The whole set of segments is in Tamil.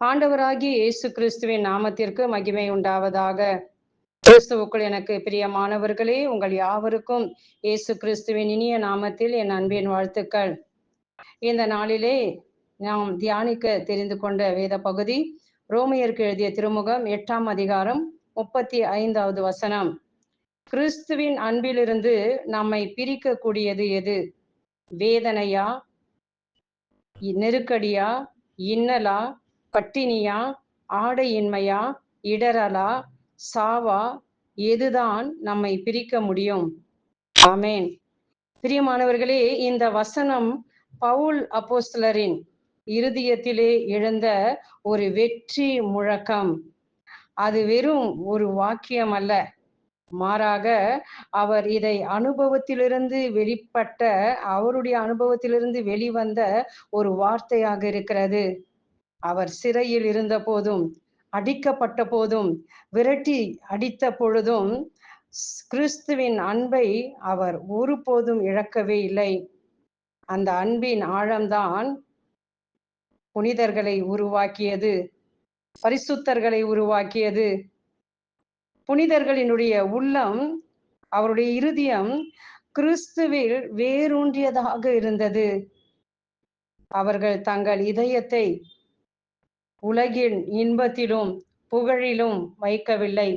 ஆண்டவராகிய இயேசு கிறிஸ்துவின் நாமத்திற்கு மகிமை உண்டாவதாக. கிறிஸ்துவுக்குள் எனக்கு பிரியமானவர்களே உங்கள் யாவருக்கும் இயேசு கிறிஸ்துவின் இனிய நாமத்தில் என் அன்பின் வாழ்த்துக்கள். இந்த நாளிலே நாம் தியானிக்க தெரிந்து கொண்ட வேத பகுதி ரோமையருக்கு எழுதிய திருமுகம் எட்டாம் அதிகாரம் முப்பத்தி ஐந்தாவது வசனம். கிறிஸ்துவின் அன்பிலிருந்து நம்மை பிரிக்கக்கூடியது எது? வேதனையா? நெருக்கடியா? இன்னலா? பட்டினியா? ஆடையின்மையா? இடரலா சாவா? எதுதான் நம்மை பிரிக்க முடியும்? ஆமேன். பிரியமானவர்களே இந்த வசனம் பவுல் அப்போஸ்தலரின் இருதயத்திலே எழுந்த ஒரு வெற்றி முழக்கம். அது வெறும் ஒரு வாக்கியம் அல்ல மாறாக அவர் இதை அனுபவத்திலிருந்து வெளிப்பட்ட அவருடைய அனுபவத்திலிருந்து வெளிவந்த ஒரு வார்த்தையாக இருக்கிறது. அவர் சிறையில் இருந்த போதும் அடிக்கப்பட்ட போதும் விரட்டி அடித்த பொழுதும் கிறிஸ்துவின் அன்பை அவர் ஒருபோதும் இழக்கவே இல்லை. அந்த அன்பின் ஆழம்தான் புனிதர்களை உருவாக்கியது பரிசுத்தர்களை உருவாக்கியது. புனிதர்களினுடைய உள்ளம் அவருடைய இருதயம் கிறிஸ்துவில் வேரூன்றியதாக இருந்தது. அவர்கள் தங்கள் இதயத்தை உலகின் இன்பத்திலும் புகழிலும் வைக்கவில்லை.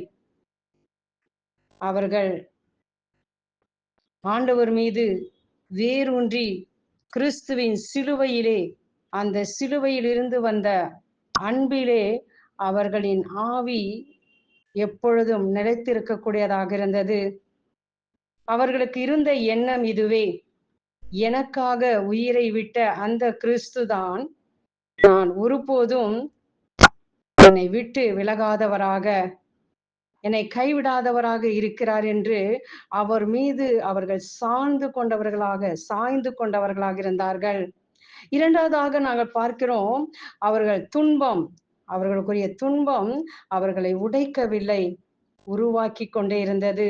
அவர்கள் ஆண்டவர் மீது வேரூன்றி கிறிஸ்துவின் சிலுவையிலே அந்த சிலுவையிலிருந்து வந்த அன்பிலே அவர்களின் ஆவி எப்பொழுதும் நிலைத்திருக்கக்கூடியதாக இருந்தது. அவர்களுக்கு இருந்த எண்ணம் இதுவே. எனக்காக உயிரை விட்ட அந்த கிறிஸ்துதான் நான் ஒருபோதும் என்னை விட்டு விலகாதவராக என்னை கைவிடாதவராக இருக்கிறார் என்று அவர் மீது அவர்கள் சார்ந்து கொண்டவர்களாக சாய்ந்து கொண்டவர்களாக இருந்தார்கள். இரண்டாவதாக நாங்கள் பார்க்கிறோம் அவர்கள் துன்பம் அவர்களுக்குரிய துன்பம் அவர்களை உடைக்கவில்லை உருவாக்கி கொண்டே இருந்தது.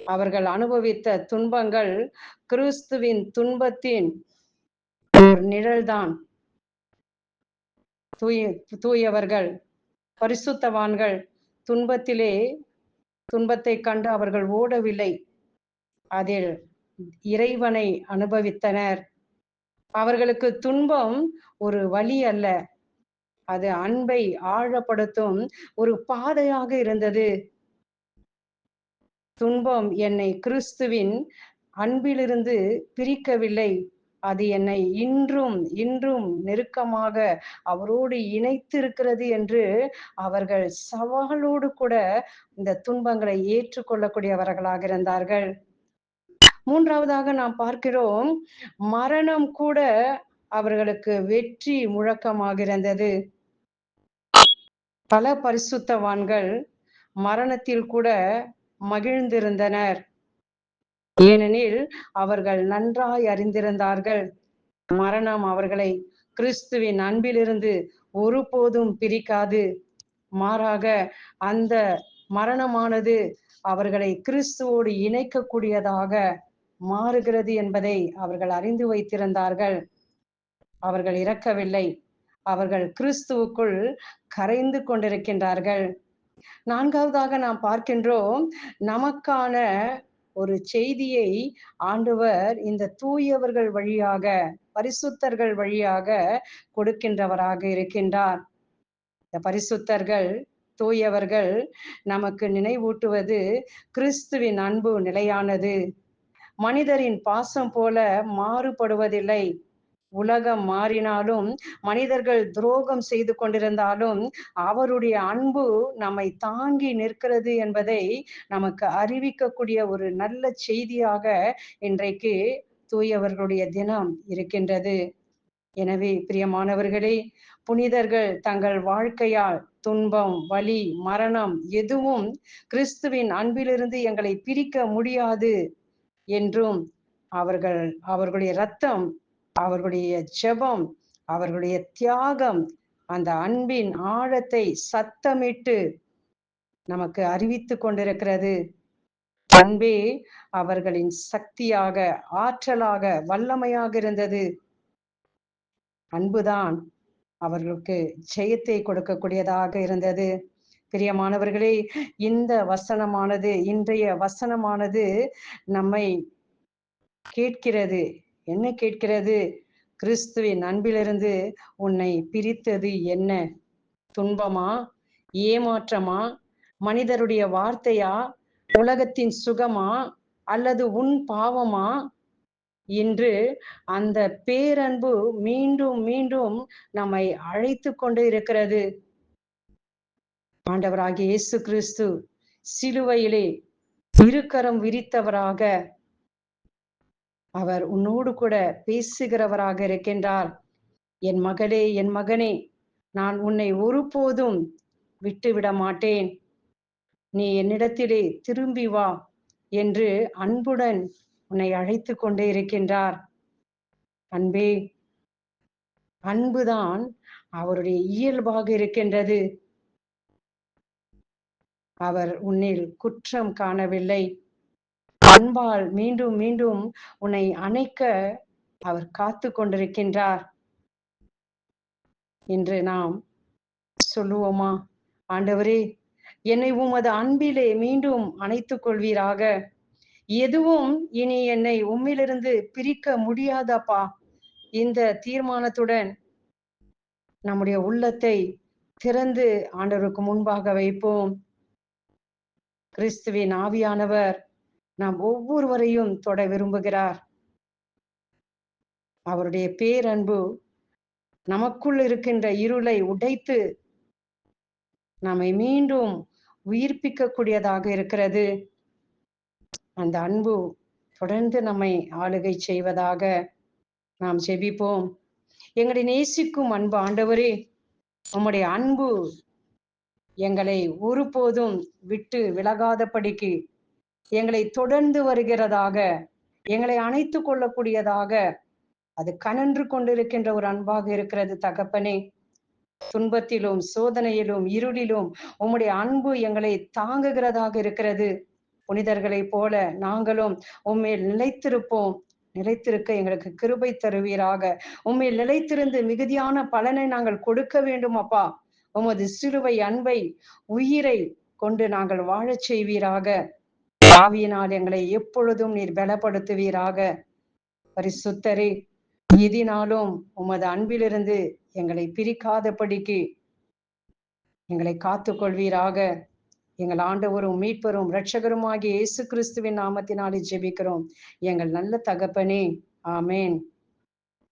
அவர்கள் அனுபவித்த துன்பங்கள் கிறிஸ்துவின் துன்பத்தின் ஒரு நிழல்தான். தூய தூயவர்கள் பரிசுத்தவான்கள் துன்பத்திலே துன்பத்தை கண்டு அவர்கள் ஓடவில்லை. அதில் இறைவனை அனுபவித்தனர். அவர்களுக்கு துன்பம் ஒரு வழி அல்ல. அது அன்பை ஆழப்படுத்தும் ஒரு பாதையாக இருந்தது. துன்பம் என்னை கிறிஸ்துவின் அன்பிலிருந்து பிரிக்கவில்லை. அது என்னை இன்றும் இன்றும் நெருக்கமாக அவரோடு இணைத்திருக்கிறது என்று அவர்கள் சவாலோடு கூட இந்த துன்பங்களை ஏற்றுக்கொள்ளக்கூடியவர்களாக இருந்தார்கள். மூன்றாவதாக நாம் பார்க்கிறோம் மரணம் கூட அவர்களுக்கு வெற்றி முழக்கமாக இருந்தது. பல பரிசுத்தவான்கள் மரணத்தில் கூட மகிழ்ந்திருந்தனர். ஏனெனில் அவர்கள் நன்றாய் அறிந்திருந்தார்கள். மரணம் அவர்களை கிறிஸ்துவின் அன்பிலிருந்து ஒருபோதும் பிரிக்காது. மாறாக அந்த மரணமானது அவர்களை கிறிஸ்துவோடு இணைக்கக்கூடியதாக மாறுகிறது என்பதை அவர்கள் அறிந்து வைத்திருந்தார்கள். அவர்கள் இறக்கவில்லை. அவர்கள் கிறிஸ்துவுக்குள் கரைந்து கொண்டிருக்கின்றார்கள். நான்காவதாக நாம் பார்க்கின்றோம் நமக்கான ஒரு செய்தியை ஆண்டவர் இந்த தூயவர்கள் வழியாக பரிசுத்தர்கள் வழியாக கொடுக்கின்றவராக இருக்கின்றார். இந்த பரிசுத்தர்கள் தூயவர்கள் நமக்கு நினைவூட்டுவது கிறிஸ்துவின் அன்பு நிலையானது. மனிதரின் பாசம் போல மாறுபடுவதில்லை. உலகம் மாறினாலும் மனிதர்கள் துரோகம் செய்து கொண்டிருந்தாலும் அவருடைய அன்பு நம்மை தாங்கி நிற்கிறது என்பதை நமக்கு அறிவிக்கக்கூடிய ஒரு நல்ல செய்தியாக இன்றைக்கு தூயவர்களுடைய தினம் இருக்கின்றது. எனவே பிரியமானவர்களே புனிதர்கள் தங்கள் வாழ்க்கையால் துன்பம் வலி மரணம் எதுவும் கிறிஸ்துவின் அன்பிலிருந்து எங்களை பிரிக்க முடியாது என்றும் அவர்கள் அவர்களுடைய ரத்தம் அவர்களுடைய ஜெபம் அவர்களுடைய தியாகம் அந்த அன்பின் ஆழத்தை சத்தமிட்டு நமக்கு அறிவித்து கொண்டிருக்கிறது. அன்பே அவர்களின் சக்தியாக ஆற்றலாக வல்லமையாக இருந்தது. அன்புதான் அவர்களுக்கு ஜெயத்தை கொடுக்கக்கூடியதாக இருந்தது. பிரியமானவர்களே இந்த வசனமானது இன்றைய வசனமானது நம்மை கேட்கிறது. என்ன கேட்கிறது? கிறிஸ்துவின் அன்பிலிருந்து உன்னை பிரித்தது என்ன? துன்பமா? ஏமாற்றமா? மனிதருடைய வார்த்தையா? உலகத்தின் சுகமா? அல்லது உன் பாவமா? இன்று அந்த பேரன்பு மீண்டும் மீண்டும் நம்மை அழைத்து கொண்டு இருக்கிறது. ஆண்டவராகிய இயேசு கிறிஸ்து சிலுவையிலே இருக்கரம் விரித்தவராக அவர் உன்னோடு கூட பேசுகிறவராக இருக்கின்றார். என் மகளே என் மகனே நான் உன்னை ஒருபோதும் விட்டுவிட மாட்டேன். நீ என்னிடத்திலே திரும்பி வா என்று அன்புடன் உன்னை அழைத்து கொண்டே இருக்கின்றார். அன்பே அன்புதான் அவருடைய இயல்பாக இருக்கின்றது. அவர் உன்னில் குற்றம் காணவில்லை. அன்பால் மீண்டும் மீண்டும் உன்னை அணைக்க அவர் காத்து கொண்டிருக்கின்றார் என்று நாம் சொல்லுவோமா? ஆண்டவரே என்னை உமது அன்பிலே மீண்டும் அணைத்துக் கொள்வீராக. எதுவும் இனி என்னை உம்மிலிருந்து பிரிக்க முடியாதப்பா. இந்த தீர்மானத்துடன் நம்முடைய உள்ளத்தை திறந்து ஆண்டவருக்கு முன்பாக வைப்போம். கிறிஸ்துவின் ஆவியானவர் நாம் ஒவ்வொருவரையும் தொட விரும்புகிறார். அவருடைய பேரன்பு நமக்குள் இருக்கின்ற இருளை உடைத்து நம்மை மீண்டும் உயிர்ப்பிக்க கூடியதாக இருக்கிறது. அந்த அன்பு தொடர்ந்து நம்மை ஆளுகை செய்வதாக நாம் செபிப்போம். எங்களை நேசிக்கும் அன்பு ஆண்டவரே உம்முடைய அன்பு எங்களை ஒருபோதும் விட்டு விலகாதபடிக்கு எங்களை தொடர்ந்து வருகிறதாக எங்களை அணைத்து கொள்ளக்கூடியதாக அது கனன்று கொண்டிருக்கின்ற ஒரு அன்பாக இருக்கிறது தகப்பனே. துன்பத்திலும் சோதனையிலும் இருளிலும் உம்முடைய அன்பு எங்களை தாங்குகிறதாக இருக்கிறது. புனிதர்களைப் போல நாங்களும் உண்மையில் நிலைத்திருப்போம். நிலைத்திருக்க எங்களுக்கு கிருபை தருவீராக. உண்மையில் நிலைத்திருந்து மிகுதியான பலனை நாங்கள் கொடுக்க வேண்டும் அப்பா. உமது சிலுவை அன்பை உயிரை கொண்டு நாங்கள் வாழச் செய்வீராக. ஆவியினால் எங்களை எப்பொழுதும் நீர் பலப்படுத்துவீராக. பரிசுத்தரே எதினாலும் உமது அன்பிலிருந்து எங்களை பிரிக்காதபடிக்கு எங்களை காத்துக் கொள்வீராக எங்கள் ஆண்டவரும் மீட்பரும் இரட்சகருமாகிய இயேசு கிறிஸ்துவின் நாமத்தினாலே ஜெபிக்கிறோம். எங்கள் நல்ல தகப்பனே ஆமேன்.